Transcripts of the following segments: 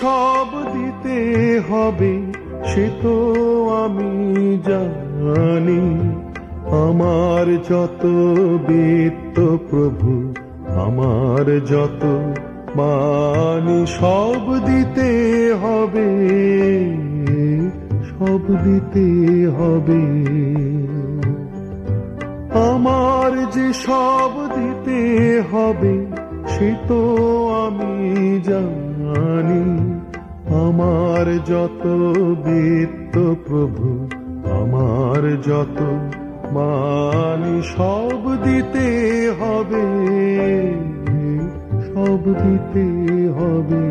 সব দিতে হবে, সে তো আমি জানি। আমার যত বিত্ত প্রভু, আমার যত মানি সব দিতে হবে, সব দিতে হবে। আমার যে সব দিতে হবে, সে তো জানি আমার যত বিত্ত প্রভু আমার যত মানি সব দিতে হবে সব দিতে হবে।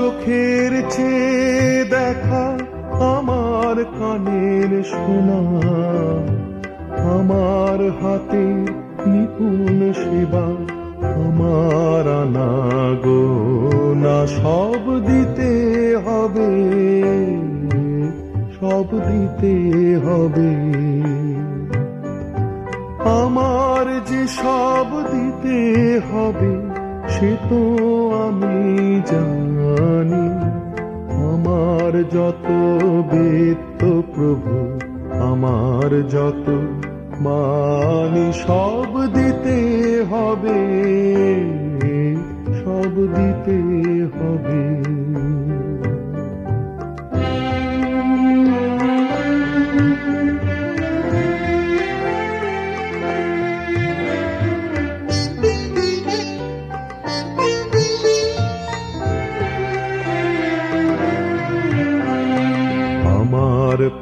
চোখের চেয়ে দেখা আমার কানের শোনা আমার হাতে নিপুণ সেবা, আমার আনাগোনা সব দিতে হবে, সব দিতে হবে। আমার যে সব দিতে হবে, সে তো আমি জানি। যত বেত প্রভু আমার যত মানি সব দিতে হবে।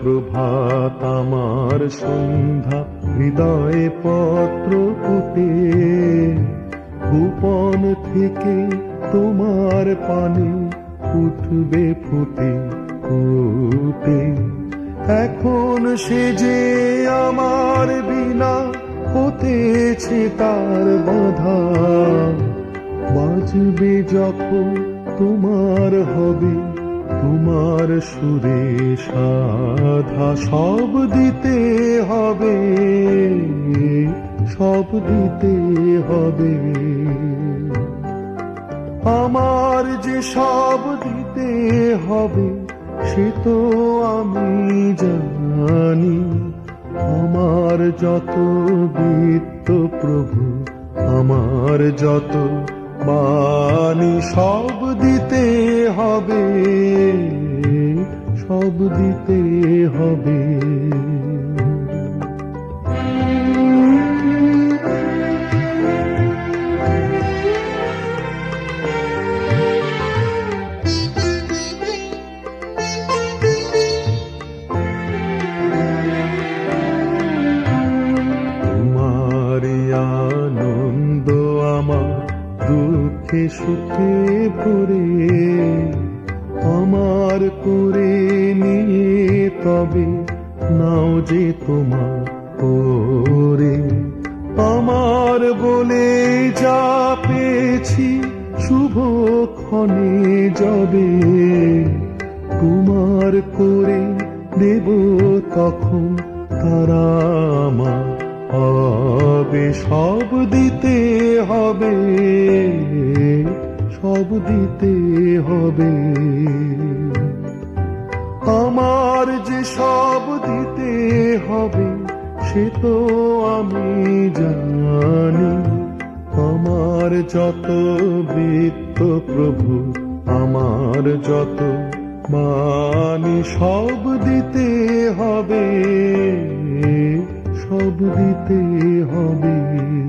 প্রভাত আমার সন্ধ্যা, হৃদয়ে পত্র পুঁতে। গোপন থেকে তোমার পানে উঠবে ফুটে ফুটে। এখন সে যে আমার বিনা হতেছে তার বাধা। বাজবে যখন তোমার হবে তোমার সুরে সাধা সব দিতে হবে, সব দিতে হবে। আমার যে সব দিতে হবে, সে তো আমি জানি। আমার যত বিত্ত প্রভু, আমার যত মানি সব দিতে হবে সব দিতে হবে। দুঃখে সুখে ভরে আমার করে নিয়ে তবে নাও যে তোমার করে। আমার বলে যা পেয়েছি শুভ ক্ষণে যাবে তোমার করে দেব তখন তারা আমার হবে, সব দিতে হবে। সব দিতে হবে। আমার যে সব দিতে হবে, সে তো আমি জানি। আমার যত বৃত্ত প্রভু, আমার যত মানি সব দিতে হবে। দিতে হবে।